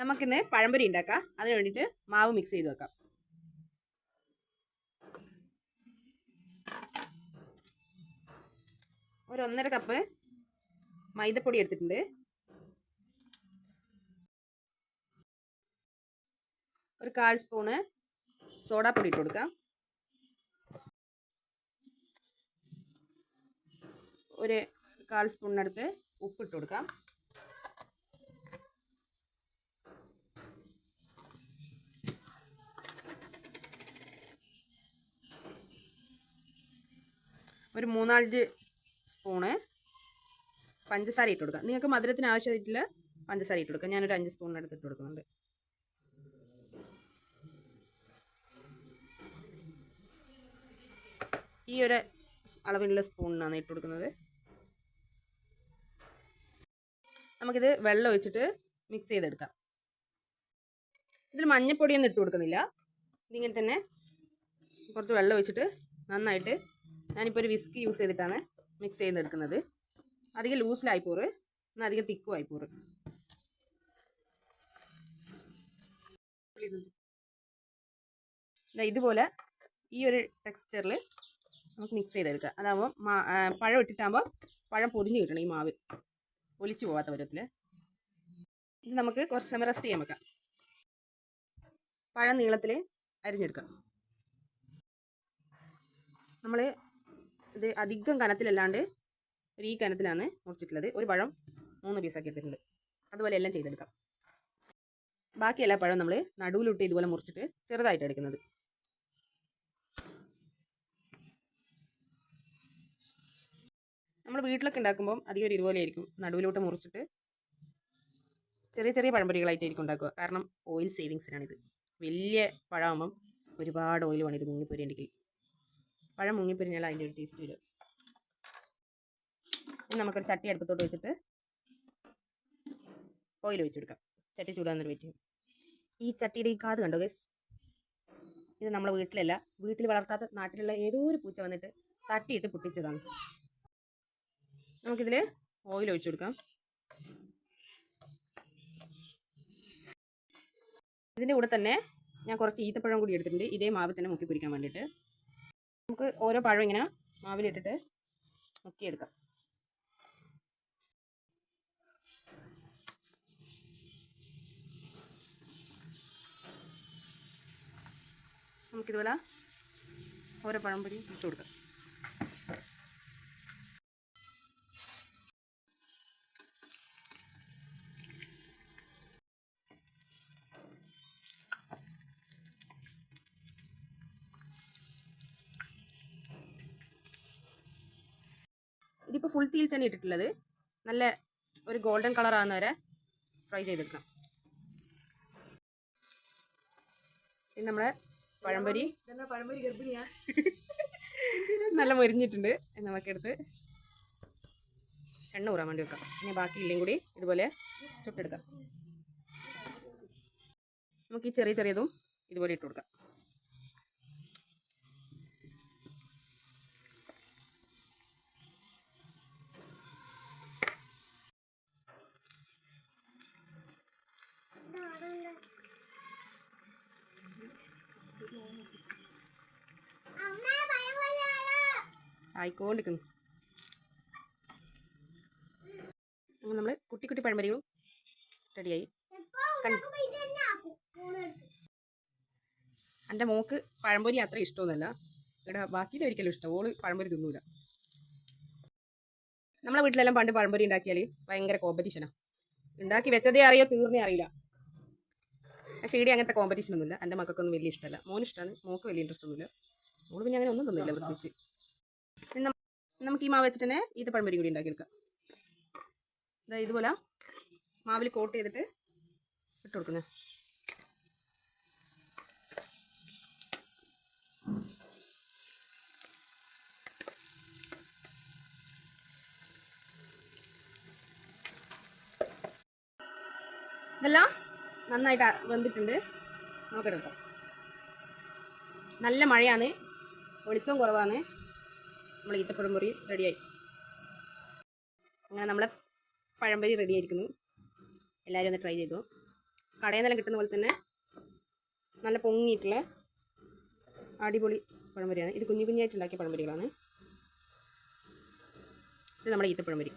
നമുക്കിന്ന് പഴംപൊരി ഉണ്ടാക്കാം. അതിന് വേണ്ടിയിട്ട് മാവ് മിക്സ് ചെയ്ത് വെക്കാം. ഒരു ഒന്നര കപ്പ് മൈദപ്പൊടി എടുത്തിട്ടുണ്ട്. ഒരു കാൽ സ്പൂണ് സോഡാപ്പൊടി ഇട്ട് കൊടുക്കാം. ഒരു കാൽ സ്പൂണിനടുത്ത് ഉപ്പിട്ട് കൊടുക്കാം. ഒരു മൂന്നാലഞ്ച് സ്പൂണ് പഞ്ചസാര ഇട്ട് കൊടുക്കാം. നിങ്ങൾക്ക് മധുരത്തിന് ആവശ്യമായിട്ടുള്ള പഞ്ചസാര ഇട്ട് കൊടുക്കാം. ഞാനൊരു അഞ്ച് സ്പൂണിനടുത്ത് ഇട്ട് കൊടുക്കുന്നുണ്ട്. ഈ ഒരു അളവിലുള്ള സ്പൂണിനാണ് ഇട്ട് കൊടുക്കുന്നത്. നമുക്കിത് വെള്ളം ഒഴിച്ചിട്ട് മിക്സ് ചെയ്തെടുക്കാം. ഇതിൽ മഞ്ഞപ്പൊടിയൊന്നും ഇട്ട് കൊടുക്കുന്നില്ല. ഇതിങ്ങനെ തന്നെ കുറച്ച് വെള്ളം ഒഴിച്ചിട്ട് നന്നായിട്ട് ഞാനിപ്പോൾ ഒരു വിസ്ക് യൂസ് ചെയ്തിട്ടാണ് മിക്സ് ചെയ്തെടുക്കുന്നത്. അധികം ലൂസിലായി പോറ് എന്നാൽ അധികം തിക്കും ആയി പോറ് ഇതുപോലെ ഈ ഒരു ടെക്സ്ചറിൽ നമുക്ക് മിക്സ് ചെയ്തെടുക്കാം. അതാകുമ്പോൾ പഴം ഇട്ടിട്ടാകുമ്പോൾ പഴം പൊതിഞ്ഞ് കിട്ടണം ഈ മാവ്. ഒലിച്ചു പോകാത്ത വിധത്തിൽ ഇത് നമുക്ക് കുറച്ച് സമയം റെസ്റ്റ് ചെയ്യാൻ വെക്കാം. പഴം നീളത്തിൽ അരിഞ്ഞെടുക്കാം. നമ്മൾ ഇത് അധികം കനത്തിലല്ലാണ്ട് ഒരു ഈ കനത്തിലാണ് മുറിച്ചിട്ടുള്ളത്. ഒരു പഴം മൂന്ന് പീസാക്കി എടുത്തിട്ടുണ്ട്. അതുപോലെ എല്ലാം ചെയ്തെടുക്കാം. ബാക്കി എല്ലാ പഴം നമ്മൾ നടുവിലിട്ട് ഇതുപോലെ മുറിച്ചിട്ട് ചെറുതായിട്ട് എടുക്കുന്നത്. നമ്മൾ വീട്ടിലൊക്കെ ഉണ്ടാക്കുമ്പോൾ അധികം ഒരു ഇതുപോലെ ആയിരിക്കും. നടുവിലോട്ട് മുറിച്ചിട്ട് ചെറിയ ചെറിയ പഴംപൊരികളായിട്ടായിരിക്കും ഉണ്ടാക്കുക. കാരണം ഓയിൽ സേവിങ്സിനാണിത് വലിയ പഴമാകുമ്പം ഒരുപാട് ഓയിൽ വേണം. ഇത് മുങ്ങിപ്പൊരിയുണ്ടെങ്കിൽ പഴം മുങ്ങിപ്പിരിഞ്ഞാൽ അതിന്റെ ഒരു ടേസ്റ്റ് വരും. ഇനി നമുക്കൊരു ചട്ടി അടുപ്പത്തോട്ട് വെച്ചിട്ട് ഓയിൽ ഒഴിച്ചെടുക്കാം ചട്ടി ചൂടാന്നൊരു വെയിറ്റ് ഈ ചട്ടിയുടെ ഈ കാത് കണ്ടോ ഗസ് ഇത് നമ്മളെ വീട്ടിലല്ല വീട്ടിൽ വളർത്താത്ത നാട്ടിലുള്ള ഏതോ ഒരു പൂച്ച വന്നിട്ട് തട്ടിയിട്ട് പൊട്ടിച്ചതാണ്. നമുക്കിതിൽ ഓയിൽ ഒഴിച്ചു കൊടുക്കാം. ഇതിന്റെ കൂടെ തന്നെ ഞാൻ കുറച്ച് ഈത്തപ്പഴം കൂടി എടുത്തിട്ടുണ്ട്. ഇതേ മാവിൽ തന്നെ മുക്കി പൊരിക്കാൻ വേണ്ടിയിട്ട്. നമുക്ക് ഓരോ പഴം ഇങ്ങനെ മാവിലിട്ടിട്ട് മുക്കിയെടുക്കാം. നമുക്കിതുപോലെ ഓരോ പഴംപൊരി ഇട്ട് കൊടുക്കാം. ഫുൾ തീയിൽ തന്നെ ഇട്ടിട്ടുള്ളത്. നല്ല ഒരു ഗോൾഡൻ കളർ ആകുന്ന വരെ ഫ്രൈ ചെയ്തെടുക്കാം. പിന്നെ നമ്മളെ പഴംപൊരി. പഴംപൊരി ഗർഭിണിയാ? നല്ല മൊരിഞ്ഞിട്ടുണ്ട്. നമുക്കെടുത്ത് എണ്ണ ഊറാൻ വേണ്ടി വെക്കാം. ഇനി ബാക്കി ഇല്ലയും കൂടി ഇതുപോലെ ചുട്ടെടുക്കാം. നമുക്ക് ഈ ചെറിയ ചെറിയതും ഇതുപോലെ ഇട്ട് കൊടുക്കാം. ആയിക്കോണ്ടിരിക്കുന്നു. നമ്മൾ കുട്ടി കുട്ടി പഴമരികളും റെഡിയായി. എന്റെ മോക്ക് പഴംപൊരി അത്ര ഇഷ്ടമൊന്നുമല്ല. ഇവിടെ ബാക്കിയിൽ ഒരിക്കലും ഇഷ്ടം. ഓൾ പഴംപൊരി തിന്നൂല. നമ്മളെ വീട്ടിലെല്ലാം പണ്ട് പഴംപൊരി ഉണ്ടാക്കിയാൽ ഭയങ്കര കോമ്പറ്റീഷനാണ് ഉണ്ടാക്കി വെച്ചതേ അറിയോ തീർന്നേ അറിയില്ല. പക്ഷേ അങ്ങനത്തെ കോമ്പറ്റീഷൻ ഒന്നുമില്ല. എന്റെ മക്കൾക്കൊന്നും വലിയ ഇഷ്ടമല്ല. മോന് ഇഷ്ടമാണ്. മോക്ക് വലിയ ഇൻട്രസ്റ്റ് ഒന്നുമില്ല. മോൾ പിന്നെ അങ്ങനെ ഒന്നും തന്നില്ല പ്രത്യേകിച്ച്. നമുക്ക് ഈ മാവ് വെച്ചിട്ട് തന്നെ ഈ പഴംപൊരി കൂടി ഉണ്ടാക്കിയെടുക്കാം. ഇതാ ഇതുപോലെ മാവിൽ കോട്ട് ചെയ്തിട്ട് ഇട്ട് കൊടുക്കുന്നത് ഇതെല്ലാം നന്നായിട്ട് വന്നിട്ടുണ്ട് നോക്കണം നല്ല മഴയാണ്. വെളിച്ചം കുറവാണ്. നമ്മൾ ഈത്തപ്പഴംപൊരി റെഡിയായി. അങ്ങനെ നമ്മളെ പഴംപൊരി റെഡിയായിരിക്കുന്നു എല്ലാവരും ഒന്ന് ട്രൈ ചെയ്തു. കടയിൽ നിന്നെല്ലാം കിട്ടുന്ന പോലെ തന്നെ നല്ല പൊങ്ങിയിട്ടുള്ള അടിപൊളി പഴംപൊരിയാണ് ഇത് കുഞ്ഞു കുഞ്ഞായിട്ട് ഉണ്ടാക്കിയ പഴംപൊരികളാണ് ഇത് നമ്മുടെ ഈത്തപ്പഴംപൊരി